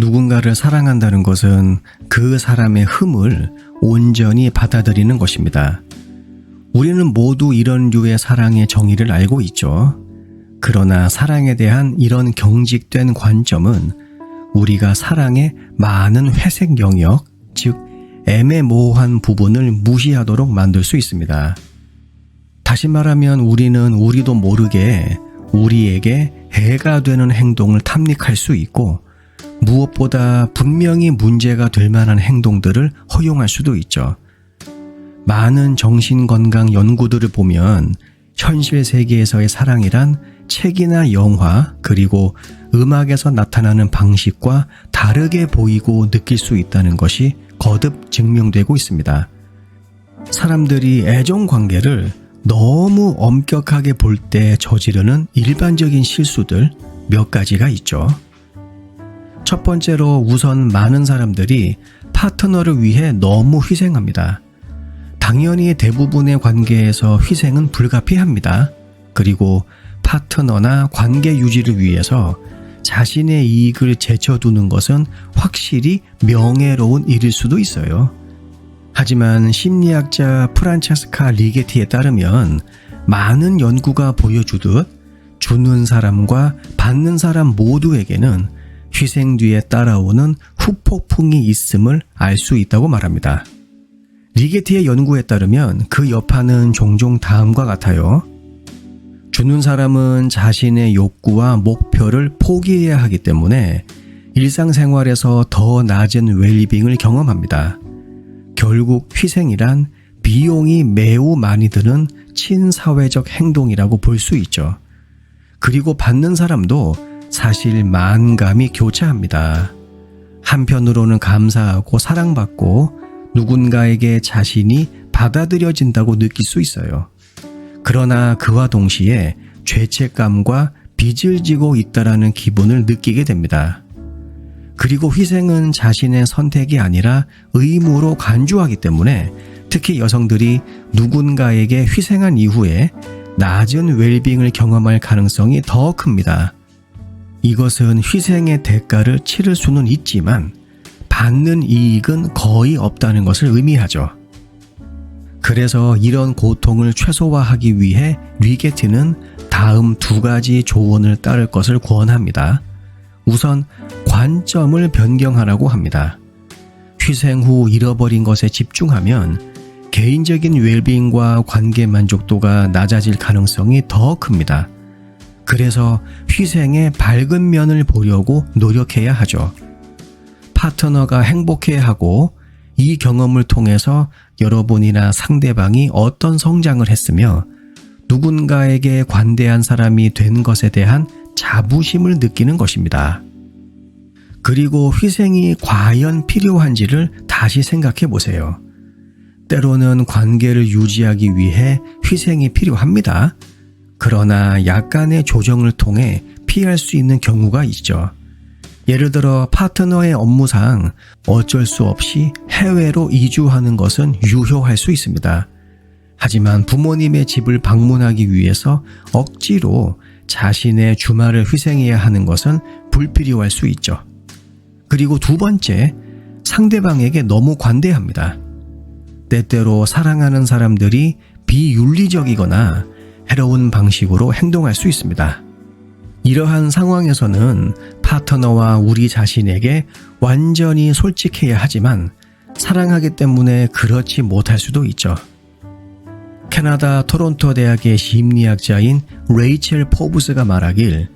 누군가를 사랑한다는 것은 그 사람의 흠을 온전히 받아들이는 것입니다. 우리는 모두 이런 류의 사랑의 정의를 알고 있죠. 그러나 사랑에 대한 이런 경직된 관점은 우리가 사랑의 많은 회색 영역, 즉 애매모호한 부분을 무시하도록 만들 수 있습니다. 다시 말하면 우리는 우리도 모르게 우리에게 해가 되는 행동을 탐닉할 수 있고 무엇보다 분명히 문제가 될 만한 행동들을 허용할 수도 있죠. 많은 정신건강 연구들을 보면 현실 세계에서의 사랑이란 책이나 영화 그리고 음악에서 나타나는 방식과 다르게 보이고 느낄 수 있다는 것이 거듭 증명되고 있습니다. 사람들이 애정 관계를 너무 엄격하게 볼 때 저지르는 일반적인 실수들 몇 가지가 있죠. 첫 번째로 우선 많은 사람들이 파트너를 위해 너무 희생합니다. 당연히 대부분의 관계에서 희생은 불가피합니다. 그리고 파트너나 관계 유지를 위해서 자신의 이익을 제쳐두는 것은 확실히 명예로운 일일 수도 있어요. 하지만 심리학자 프란체스카 리게티에 따르면 많은 연구가 보여주듯 주는 사람과 받는 사람 모두에게는 희생 뒤에 따라오는 후폭풍이 있음을 알 수 있다고 말합니다. 리게티의 연구에 따르면 그 여파는 종종 다음과 같아요. 주는 사람은 자신의 욕구와 목표를 포기해야 하기 때문에 일상생활에서 더 낮은 웰리빙을 경험합니다. 결국 희생이란 비용이 매우 많이 드는 친사회적 행동이라고 볼 수 있죠. 그리고 받는 사람도 사실 만감이 교차합니다. 한편으로는 감사하고 사랑받고 누군가에게 자신이 받아들여진다고 느낄 수 있어요. 그러나 그와 동시에 죄책감과 빚을 지고 있다라는 기분을 느끼게 됩니다. 그리고 희생은 자신의 선택이 아니라 의무로 간주하기 때문에 특히 여성들이 누군가에게 희생한 이후에 낮은 웰빙을 경험할 가능성이 더 큽니다. 이것은 희생의 대가를 치를 수는 있지만 받는 이익은 거의 없다는 것을 의미하죠. 그래서 이런 고통을 최소화하기 위해 리게티는 다음 두 가지 조언을 따를 것을 권합니다. 우선 관점을 변경하라고 합니다. 희생 후 잃어버린 것에 집중하면 개인적인 웰빙과 관계 만족도가 낮아질 가능성이 더 큽니다. 그래서 희생의 밝은 면을 보려고 노력해야 하죠. 파트너가 행복해 하고 이 경험을 통해서 여러분이나 상대방이 어떤 성장을 했으며 누군가에게 관대한 사람이 된 것에 대한 자부심을 느끼는 것입니다. 그리고 희생이 과연 필요한지를 다시 생각해 보세요. 때로는 관계를 유지하기 위해 희생이 필요합니다. 그러나 약간의 조정을 통해 피할 수 있는 경우가 있죠. 예를 들어 파트너의 업무상 어쩔 수 없이 해외로 이주하는 것은 유효할 수 있습니다. 하지만 부모님의 집을 방문하기 위해서 억지로 자신의 주말을 희생해야 하는 것은 불필요할 수 있죠. 그리고 두 번째, 상대방에게 너무 관대합니다. 때때로 사랑하는 사람들이 비윤리적이거나 해로운 방식으로 행동할 수 있습니다. 이러한 상황에서는 파트너와 우리 자신에게 완전히 솔직해야 하지만 사랑하기 때문에 그렇지 못할 수도 있죠. 캐나다 토론토 대학의 심리학자인 레이첼 포브스가 말하길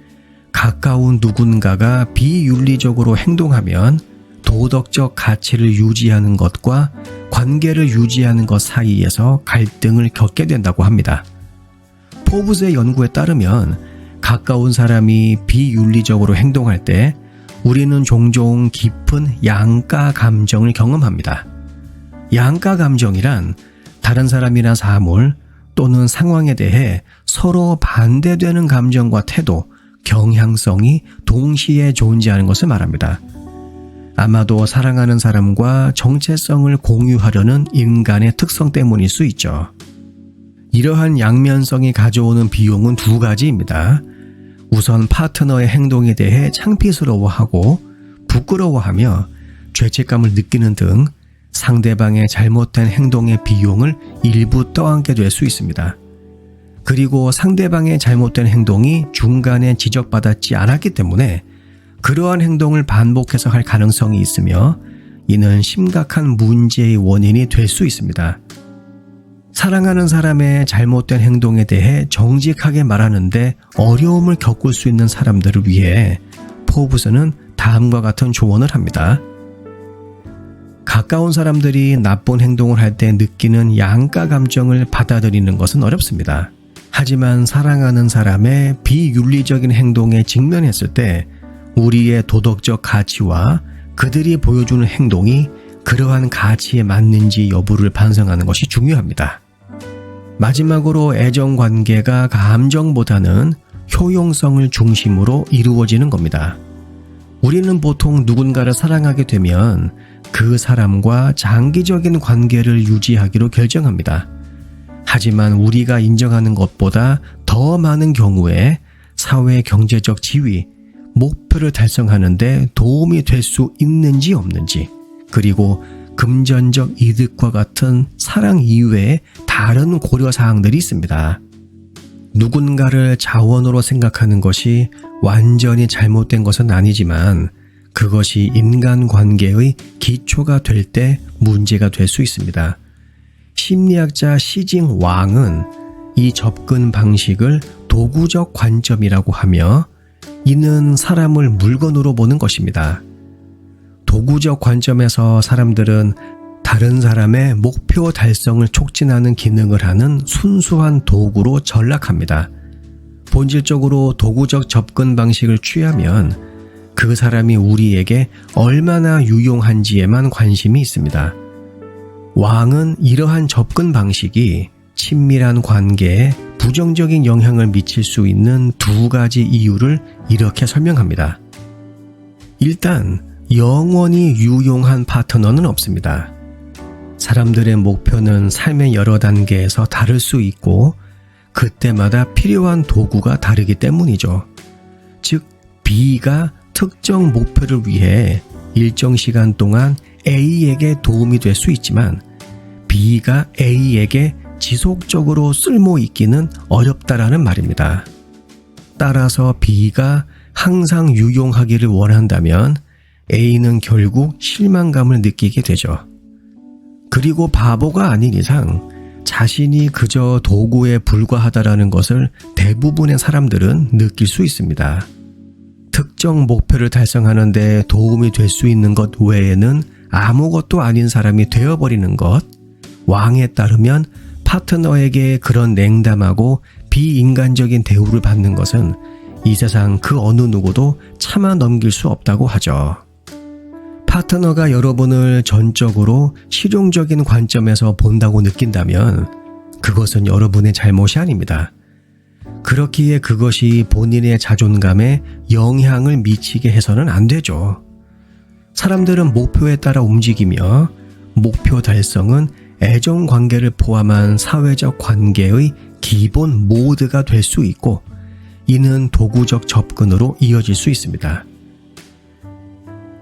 가까운 누군가가 비윤리적으로 행동하면 도덕적 가치를 유지하는 것과 관계를 유지하는 것 사이에서 갈등을 겪게 된다고 합니다. 포브스의 연구에 따르면 가까운 사람이 비윤리적으로 행동할 때 우리는 종종 깊은 양가 감정을 경험합니다. 양가 감정이란 다른 사람이나 사물 또는 상황에 대해 서로 반대되는 감정과 태도, 경향성이 동시에 존재하는 것을 말합니다. 아마도 사랑하는 사람과 정체성을 공유하려는 인간의 특성 때문일 수 있죠. 이러한 양면성이 가져오는 비용은 두 가지입니다. 우선 파트너의 행동에 대해 창피스러워하고 부끄러워하며 죄책감을 느끼는 등 상대방의 잘못된 행동의 비용을 일부 떠안게 될 수 있습니다. 그리고 상대방의 잘못된 행동이 중간에 지적받았지 않았기 때문에 그러한 행동을 반복해서 할 가능성이 있으며 이는 심각한 문제의 원인이 될 수 있습니다. 사랑하는 사람의 잘못된 행동에 대해 정직하게 말하는데 어려움을 겪을 수 있는 사람들을 위해 포브스는 다음과 같은 조언을 합니다. 가까운 사람들이 나쁜 행동을 할 때 느끼는 양가 감정을 받아들이는 것은 어렵습니다. 하지만 사랑하는 사람의 비윤리적인 행동에 직면했을 때 우리의 도덕적 가치와 그들이 보여주는 행동이 그러한 가치에 맞는지 여부를 반성하는 것이 중요합니다. 마지막으로 애정 관계가 감정보다는 효용성을 중심으로 이루어지는 겁니다. 우리는 보통 누군가를 사랑하게 되면 그 사람과 장기적인 관계를 유지하기로 결정합니다. 하지만 우리가 인정하는 것보다 더 많은 경우에 사회 경제적 지위, 목표를 달성하는데 도움이 될 수 있는지 없는지, 그리고 금전적 이득과 같은 사랑 이외에 다른 고려 사항들이 있습니다. 누군가를 자원으로 생각하는 것이 완전히 잘못된 것은 아니지만 그것이 인간 관계의 기초가 될 때 문제가 될 수 있습니다. 심리학자 시징 왕은 이 접근 방식을 도구적 관점이라고 하며 이는 사람을 물건으로 보는 것입니다. 도구적 관점에서 사람들은 다른 사람의 목표 달성을 촉진하는 기능을 하는 순수한 도구로 전락합니다. 본질적으로 도구적 접근 방식을 취하면 그 사람이 우리에게 얼마나 유용한지에만 관심이 있습니다. 왕은 이러한 접근 방식이 친밀한 관계에 부정적인 영향을 미칠 수 있는 두 가지 이유를 이렇게 설명합니다. 일단, 영원히 유용한 파트너는 없습니다. 사람들의 목표는 삶의 여러 단계에서 다를 수 있고, 그때마다 필요한 도구가 다르기 때문이죠. 즉, B가 특정 목표를 위해 일정 시간 동안 A에게 도움이 될 수 있지만 B가 A에게 지속적으로 쓸모 있기는 어렵다라는 말입니다. 따라서 B가 항상 유용하기를 원한다면 A는 결국 실망감을 느끼게 되죠. 그리고 바보가 아닌 이상 자신이 그저 도구에 불과하다라는 것을 대부분의 사람들은 느낄 수 있습니다. 특정 목표를 달성하는데 도움이 될 수 있는 것 외에는 아무것도 아닌 사람이 되어버리는 것, 왕에 따르면 파트너에게 그런 냉담하고 비인간적인 대우를 받는 것은 이 세상 그 어느 누구도 참아 넘길 수 없다고 하죠. 파트너가 여러분을 전적으로 실용적인 관점에서 본다고 느낀다면 그것은 여러분의 잘못이 아닙니다. 그렇기에 그것이 본인의 자존감에 영향을 미치게 해서는 안 되죠. 사람들은 목표에 따라 움직이며 목표 달성은 애정 관계를 포함한 사회적 관계의 기본 모드가 될 수 있고 이는 도구적 접근으로 이어질 수 있습니다.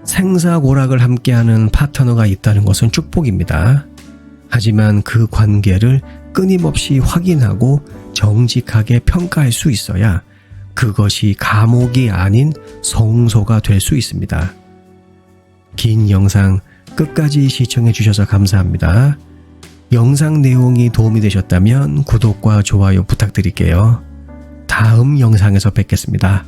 생사고락을 함께하는 파트너가 있다는 것은 축복입니다. 하지만 그 관계를 끊임없이 확인하고 정직하게 평가할 수 있어야 그것이 감옥이 아닌 성소가 될 수 있습니다. 긴 영상 끝까지 시청해 주셔서 감사합니다. 영상 내용이 도움이 되셨다면 구독과 좋아요 부탁드릴게요. 다음 영상에서 뵙겠습니다.